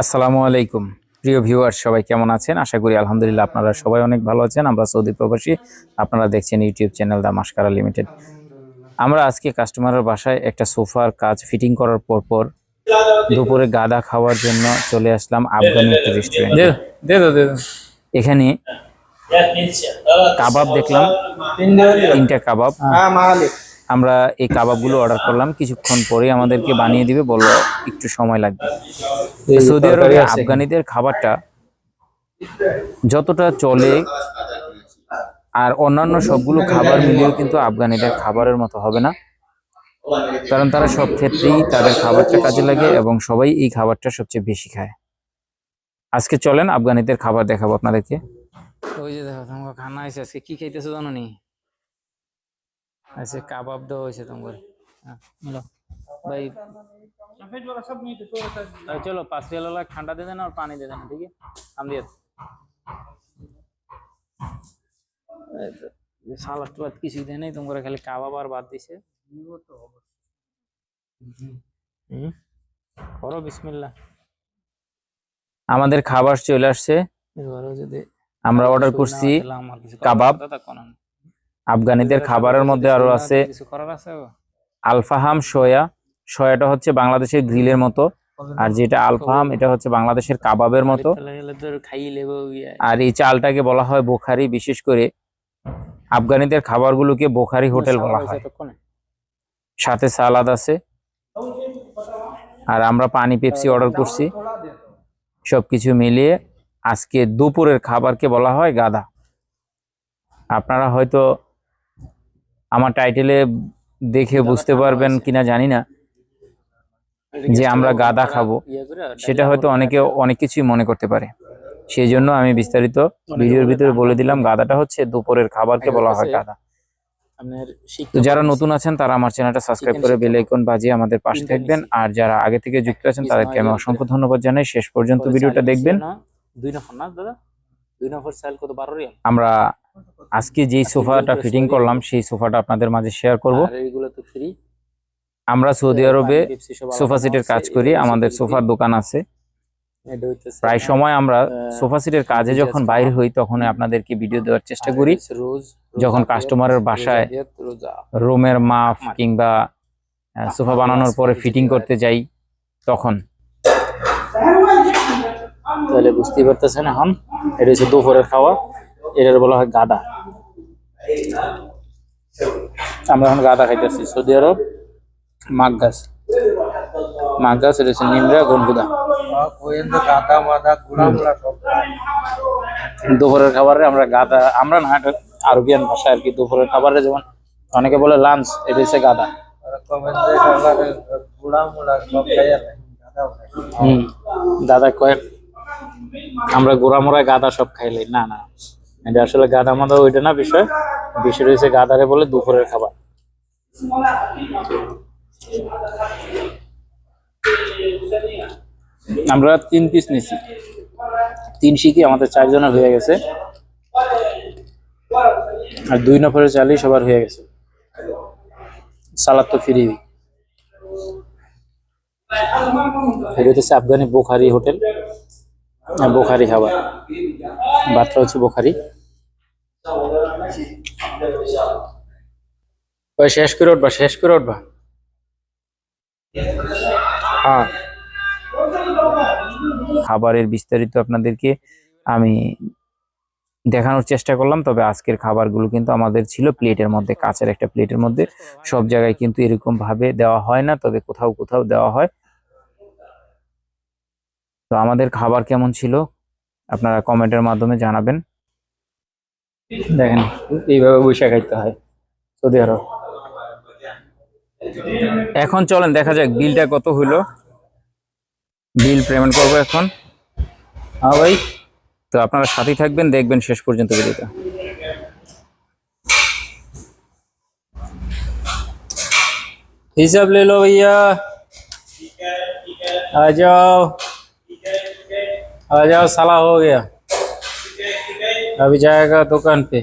আসসালামু আলাইকুম। প্রিয় ভিউয়ার সবাই কেমন আছেন? আশা করি আলহামদুলিল্লাহ আপনারা সবাই অনেক ভালো আছেন। আমরা সৌদি প্রবাসী আপনারা দেখছেন YouTube channel the mascara limited. আমরা আজকে কাস্টমারের বাসায় একটা সোফার কাজ ফিটিং করার পর পর দুপুরে গাদা খাওয়ার জন্য চলে আসলাম আফগানি একটা রেস্টুরেন্টে দে দো দে দো। এখানে কাবাব দেখলাম। তিনটা কাবাব। হ্যাঁ আমরা এই কাবাবগুলো অর্ডার করলাম। কিছুক্ষণ পরে আমাদেরকে বানিয়ে দিবে বলল একটু সময় লাগবে। সৌদি আরবে আফগানিদের খাবারটা যতটা চলে আর অন্যান্য সবগুলো খাবার মিলিয়েও কিন্তু আফগানিদের খাবারের মতো হবে না। কারণ তারা সব ক্ষেত্রেই তাদের খাবারটা কাজে লাগে এবং সবাই এই খাবারটা সবচেয়ে বেশি খায়। আজকে চলেন আফগানিদের খাবার দেখাবো আপনাদেরকে। ওই যে দেখো তোমাকে খানা আছে আজকে। কি খাইতেছো জানো নি আচ্ছা কাবাব দেওয়া হয়েছে তোমার হ্যাঁ মিলো ভাই চলো পাঁচ রিয়ালা ঠান্ডা দিয়ে দেন আর পানি দিয়ে দেন ঠিক আছে? আম দিয়ে সালাদ টালাদ কিছু দেয় নাই তোমরা খালি কাবাব আর বাদ দিছে। করো বিসমিল্লা আমাদের খাবার চলে আসছে। আমরা অর্ডার করছি কাবাব। আফগানিদের খাবারের মধ্যে আরও আছে। আলফাহাম সয়া সয়াটা হচ্ছে বাংলাদেশের গ্রিলের মতো। আর যেটা আলফাহাম এটা হচ্ছে বাংলাদেশের কাবাবের মতো। আর এই চালটাকে বলা হয় বোখারি বিশেষ করে আফগানিদের খাবারগুলোকে বোখারি হোটেল বলা হয়। সাথে সালাদ আছে। আর আমরা পানি পেপসি অর্ডার করছি। সবকিছু মিলিয়ে আজকে দুপুরের খাবারকে বলা হয় গাদা। আপনারা হয়তো আমার টাইটেলে দেখে বুঝতে পারবেন কিনা জানি না। যে আমরা গাদা খাব সেটা হয়তো অনেকে অনেক কিছুই মনে করতে পারে। সেই জন্য আমি বিস্তারিত ভিডিওর ভিতরে বলে দিলাম গাদাটা হচ্ছে দুপুরের খাবারকে বলা হয় গাদা। তো যারা নতুন আছেন তারা আমার চ্যানেলটা সাবস্ক্রাইব করে বেল আইকন বাজিয়ে আমাদের পাশে থাকবেন। আর যারা আগে থেকে যুক্ত আছেন তাদেরকে আমি অসংখ্য ধন্যবাদ জানাই। শেষ পর্যন্ত ভিডিওটা দেখবেন। দুই নফর না দাদা? দুই সেল কত? বারো আমরা আজকে যেই সোফাটা ফিটিং করলাম সেই সোফাটা আপনাদের মাঝে শেয়ার করব। আর তো ফ্রি আমরা সৌদি আরবে সোফা সেটের কাজ করি আমাদের সোফার দোকান আছে। প্রায় সময় আমরা সোফা সেটের কাজে যখন বাইরে হই তখন আপনাদেরকে ভিডিও দেওয়ার চেষ্টা করি। যখন কাস্টমারের বাসায় রুমের মাপ কিংবা সোফা বানানোর পরে ফিটিং করতে যাই তখন। তাহলে বুঝতেই পারতেছেন এখন এটা হচ্ছে দুপুরের খাওয়া। এটার বলা হয় গাদা। আমরা এখন গাদা খাইতেছি। সৌদি আরব, মাঘ গাছ। মাঘ গাছ, এটা হচ্ছে নিমরা গনগুদা দুপুরের খাবারে আমরা গাদা, আমরা না আরবিয়ান ভাষা আর কি, দুপুরের খাবারে যেমন অনেকে বলে লাঞ্চ, এটা হচ্ছে গাদা। দাদা কয়েক, আমরা গোড়া মোড়া গাদা সব খাইলাই না না। এটা আসলে গাদা মাদা ওইটা না বিষয়। বিষয় রয়েছে গাদারে বলে দুপুরের খাবার। আমরা তিন পিস নিছি। তিন শিখি, আমাদের চারজনের হয়ে গেছে। আর দুই নফরের চালই সবার হয়ে গেছে। সালাদ তো ফ্রি। এটা হচ্ছে আফগানি বোখারি হোটেল। বোখারি খাবার। ভাতটা হচ্ছে বোখারি। শেষ করে উঠবা, শেষ করে উঠবা। হ্যাঁ। খাবারের বিস্তারিত আপনাদেরকে আমি দেখানোর চেষ্টা করলাম, তবে আজকের খাবারগুলো কিন্তু আমাদের ছিল প্লেটের মধ্যে, কাঁচের একটা প্লেটের মধ্যে। সব জায়গায় কিন্তু এরকম ভাবে দেওয়া হয় না, তবে কোথাও কোথাও দেওয়া হয়। তো আমাদের খাবার কেমন ছিল আপনারা কমেন্টের মাধ্যমে জানাবেন দেখেন এইভাবে বৈশাখ খাইতে হয় সৌদি আরব এখন চলেন দেখা যাক বিলটা কত হইলো বিল পেমেন্ট করবো এখন হ্যাঁ ভাই তো আপনারা সাথেই থাকবেন দেখবেন শেষ পর্যন্ত ভিডিওটা हिसाब ले लो भैया आ जाओ आ जाओ साला हो गया। अभी जाएगा दुकान पे।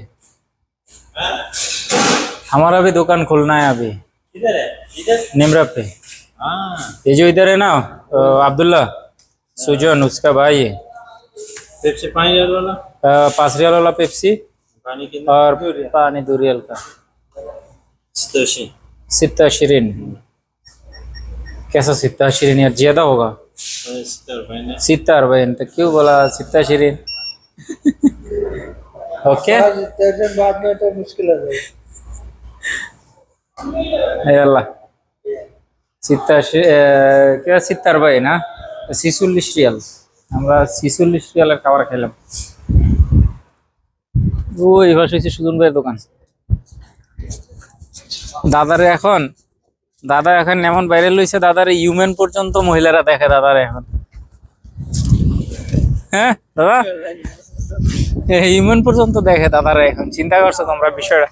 हमारा भी दुकान खुलना है अभी। इधर है निमरा पे। हाँ। ये जो इधर है ना अब्दुल्ला सुजन उसका भाई है। पेप्सी पानी रियल वाला? पाँच रियल वाला पेप्सी पानी और पानी दो रियल का। सित्ता शिरीन कैसा सित्ता शिरीन यार ज़्यादा होगा। সিতার ভাইন তো কেউ বলা সিতা শিরিন ওকে আল্লাহ। সিতা কে সিতার ভাই না? ছিচল্লিশ রিয়াল। আমরা ছিচল্লিশ রিয়ালের খাবার খেলাম। ওই পাশে হচ্ছে সুজন ভাইয়ের দোকান। দাদারে এখন দাদা এখন এমন বাইরে লইছে দাদার ইউমেন পর্যন্ত মহিলারা দেখে দাদারে এখন। হ্যাঁ দাদা? ইউমেন পর্যন্ত দেখে দাদারে এখন, চিন্তা করছ তোমরা বিষয়টা?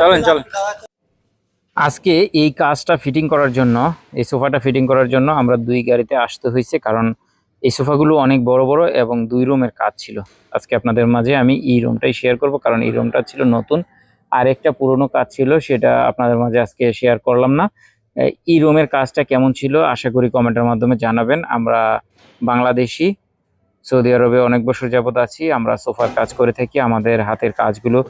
চলেন চলেন। আজকে এই কাজটা ফিটিং করার জন্য, এই সোফাটা ফিটিং করার জন্য আমরা দুই গাড়িতে আসতে হয়েছে, কারণ এই সোফাগুলো অনেক বড় বড় এবং দুই রুমের কাজ ছিল। আজকে আপনাদের মাঝে আমি এই রুমটাই শেয়ার করব, কারণ এই রুমটা ছিল নতুন। আর একটা পুরনো কাজ ছিল, সেটা আপনাদের মাঝে আজকে শেয়ার করলাম না। এই রুমের কাজটা কেমন ছিল, আশা করি কমেন্টের মাধ্যমে জানাবেন। আমরা বাংলাদেশি, সৌদি আরবে অনেক বছর যাবত আছি, আমরা সোফার কাজ করে থাকি, আমাদের হাতের কাজগুলো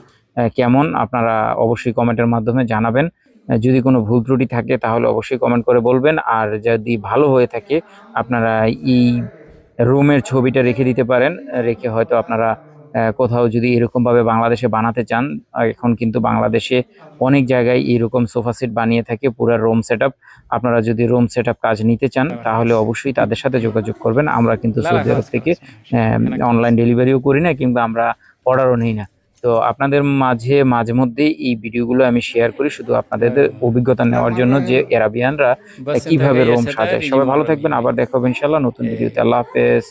কেমন, আপনারা অবশ্যই কমেন্টের মাধ্যমে জানাবেন। যদি কোনো ভুল ত্রুটি থাকে, তাহলে অবশ্যই কমেন্ট করে বলবেন। আর যদি ভালো হয়ে থাকে, আপনারা এই রুমের ছবিটা রেখে দিতে পারেন, রেখে হয়তো আপনারা কোথাও যদি এরকমভাবে বাংলাদেশে বানাতে চান এখন কিন্তু বাংলাদেশে অনেক জায়গায় এরকম সোফা সেট বানিয়ে থাকে পুরো রোম সেট আপনারা যদি রোম সেট কাজ নিতে চান তাহলে অবশ্যই তাদের সাথে যোগাযোগ করবেন। আমরা কিন্তু সৌদি আরব থেকে অনলাইন ডেলিভারিও করি না কিংবা আমরা অর্ডারও নিই না। তো আপনাদের মাঝে মাঝে মধ্যে এই ভিডিওগুলো আমি শেয়ার করি শুধু আপনাদের অভিজ্ঞতা নেওয়ার জন্য যে এরাবিয়ানরা কীভাবে রোম সাজায়। সবাই ভালো থাকবেন আবার দেখা হবে ইনশাল্লাহ নতুন ভিডিওতে। আল্লাহ হাফেজ।